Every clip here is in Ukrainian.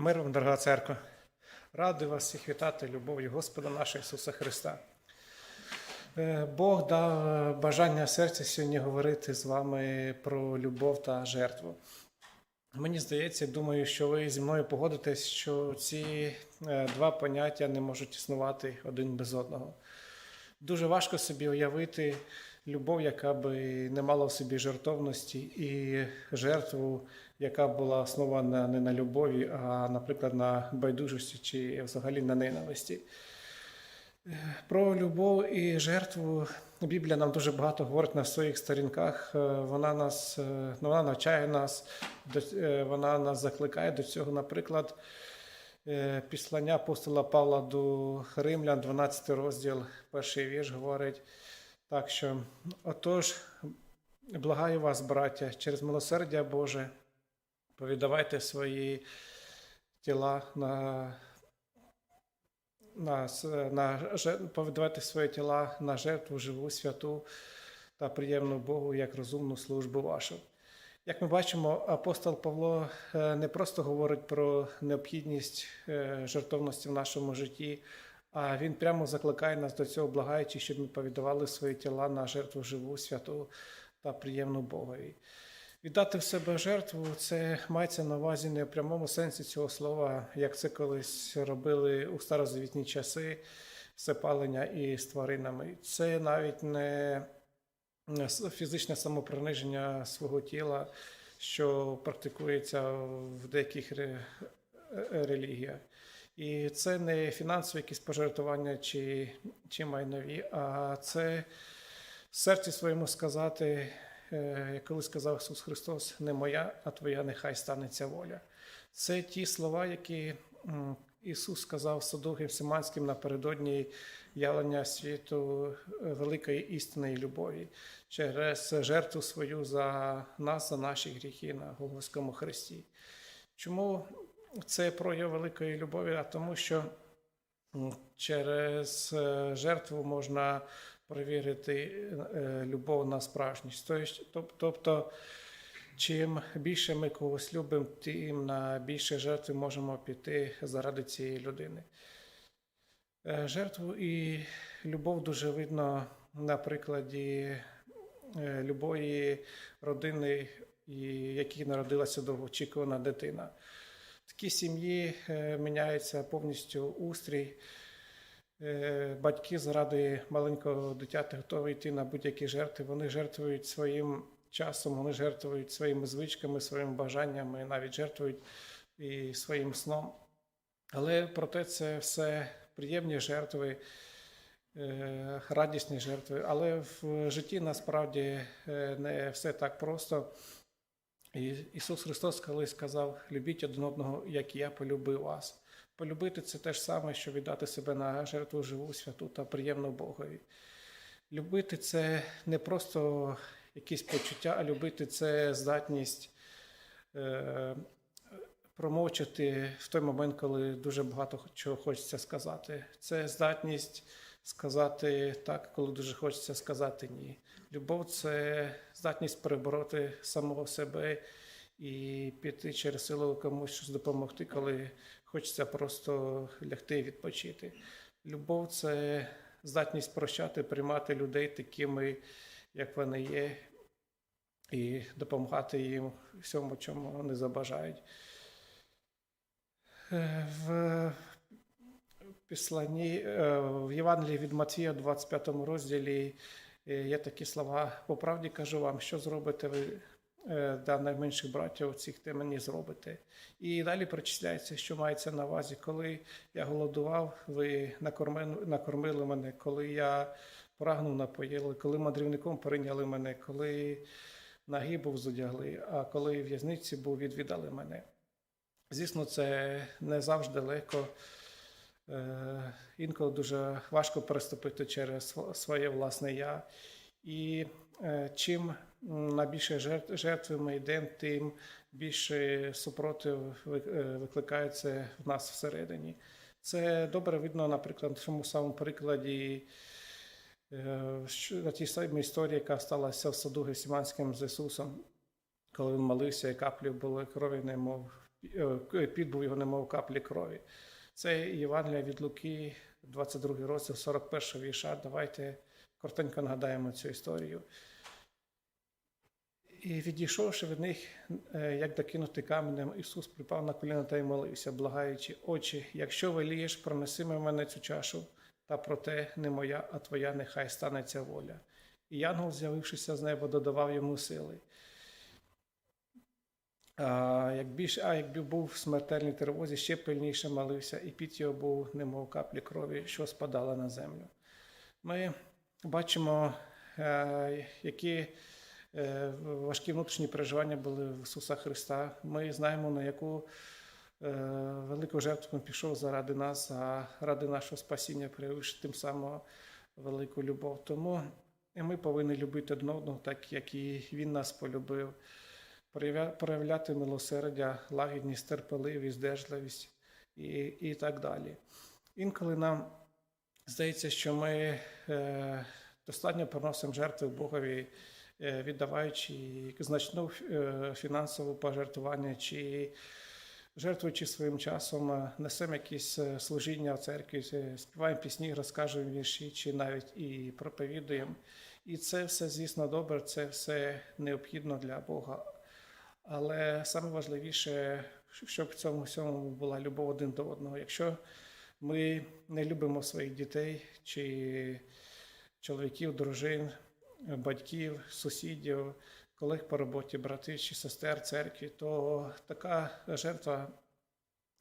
Мир вам, дорога церква. Радий вас всіх вітати любов'ю Господа нашого Ісуса Христа. Е, Бог дав е, бажання серця сьогодні говорити з вами про любов та жертву. Мені здається, думаю, що ви зі мною погодитесь, що ці е, два поняття не можуть існувати один без одного. Дуже важко собі уявити любов, яка би не мала в собі жертовності, і жертву, яка була основана не на любові, а, наприклад, на байдужості чи взагалі на ненависті. Про любов і жертву Біблія нам дуже багато говорить на своїх сторінках. Е, Вона нас е, ну, вона навчає нас, е, вона нас закликає до цього. Наприклад, післання апостола Павла до Римлян, 12 розділ, перший вірш говорить так, що отож, благаю вас, браття, через милосердя Боже, повідавайте свої тіла на на, на повидавати свої тіла на жертву живу, святу та приємну Богу як розумну службу вашу. Як ми бачимо, апостол Павло е, не просто говорить про необхідність е, жертовності в нашому житті, він прямо закликає нас до цього, благаючи, щоб ми повідавали свої тіла на жертву живу, святу та приємну Богові. Віддати в себе жертву це мається на увазі не в прямому сенсі цього слова, як це колись робили у старозавітні часи всепалення і з тваринами. Це навіть не не фізичне самоприниження свого тіла, що практикується в деяких е, релігіях. І це не фінансові якісь пожертвування чи, чи майнові, а це в серці своєму сказати, е, як коли сказав Ісус Христос, не моя, а твоя нехай станеться воля. Це ті слова, які Ісус сказав саду Гефсиманським напередодні явлення світу е, великої істинної любові через жертву свою за нас, за наші гріхи на Голгофському Христі. Чому це прояв великої любові? А тому, що через е, жертву можна перевірити е, любов на справжність. Тобто- чим більше ми когось любимо, тим на більше жертви можемо піти заради цієї людини. Е, Жертву і любов дуже видно на прикладі любої родини, якій народилася довгоочікувана дитина. Такій сім'ї е, міняється повністю устрій. Е, Батьки заради маленького дитяти готові йти на будь-які жертви. Вони жертвують своїм часом, вони жертвують своїми звичками, своїми бажаннями, навіть жертвують і своїм сном. Але проте це все приємні жертви, е, радісні жертви. Але в житті насправді не все так просто. І Ісус Христос колись сказав: любіть один одного, як я полюбив вас. Полюбити це те ж саме, що віддати себе на жертву живу, святу та приємну Богові. Любити це не просто якісь почуття, а любити це здатність е, промовчати в той момент, коли дуже багато чого хочеться сказати. Це здатність сказати так, коли дуже хочеться сказати ні. Любов це здатність перебороти самого себе і піти через силу комусь щось допомогти, коли хочеться просто лягти і відпочити. Любов це здатність прощати, приймати людей такими, як вони є, і допомагати їм всьому, чому вони забажають. Е, В післанні е, в Євангелії від Матвія, 25 розділі, е, є такі слова. По правді кажу вам, що зробите ви е, для найменших братів цих те мені зробите. І далі перечисляється, що мається на увазі, коли я голодував, ви накормили, мене, коли я прагнув, напоїли, коли мандрівником прийняли мене, коли нагий був зодягли, а коли в'язниці був, відвідали мене. Звісно, це не завжди легко. Е, Інколи дуже важко переступити через своє власне я. І е, чим на більше жертви ми йдемо, тим більше супротив е, викликається в нас всередині. Це добре видно, наприклад, в тому самому прикладі на тій самій історії, яка сталася в саду Гесіманським з Ісусом, коли він молився, і каплі були крові, немов підбув його немов каплі крові. Це Євангелія від Луки, 22 розділ, 41 вірша. Давайте коротенько нагадаємо цю історію. І відійшовши від них, е, як докинути каменем, Ісус припав на коліна та й молився, благаючи, Отче, якщо велієш, пронеси мене цю чашу, та проте не моя, а твоя, нехай станеться воля. І янгол, з'явившися з неба, додавав йому сили. Як більше, а якби був в смертельній тривозі, ще пильніше молився, і під його був, немов каплі крові, що спадала на землю. Ми бачимо, е, які е, важкі внутрішні переживання були в Ісуса Христа. Ми знаємо, на яку е, велику жертву Він пішов заради нас, а ради нашого спасіння, проявивши тим самим велику любов. Тому ми повинні любити одного, так як і Він нас полюбив, проявляти милосердя, лагідність, терпеливість, здержливість і, і так далі. Інколи нам здається, що ми е, достатньо приносимо жертви Богові, е, віддаваючи значну е, фінансову пожертвування чи жертвуючи своїм часом, е, несемо якісь е, служіння в церкві, е, співаємо пісні, розкажемо вірші, чи навіть і проповідуємо. І це все, звісно, добре, це все необхідно для Бога. Але саме важливіше, щоб в цьому всьому була любов один до одного. Якщо ми не любимо своїх дітей чи чоловіків, дружин, батьків, сусідів, колег по роботі, братів чи сестер церкві, то така жертва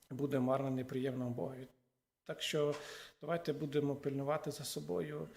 буде марно неприємна Богові. Так що давайте будемо пильнувати за собою,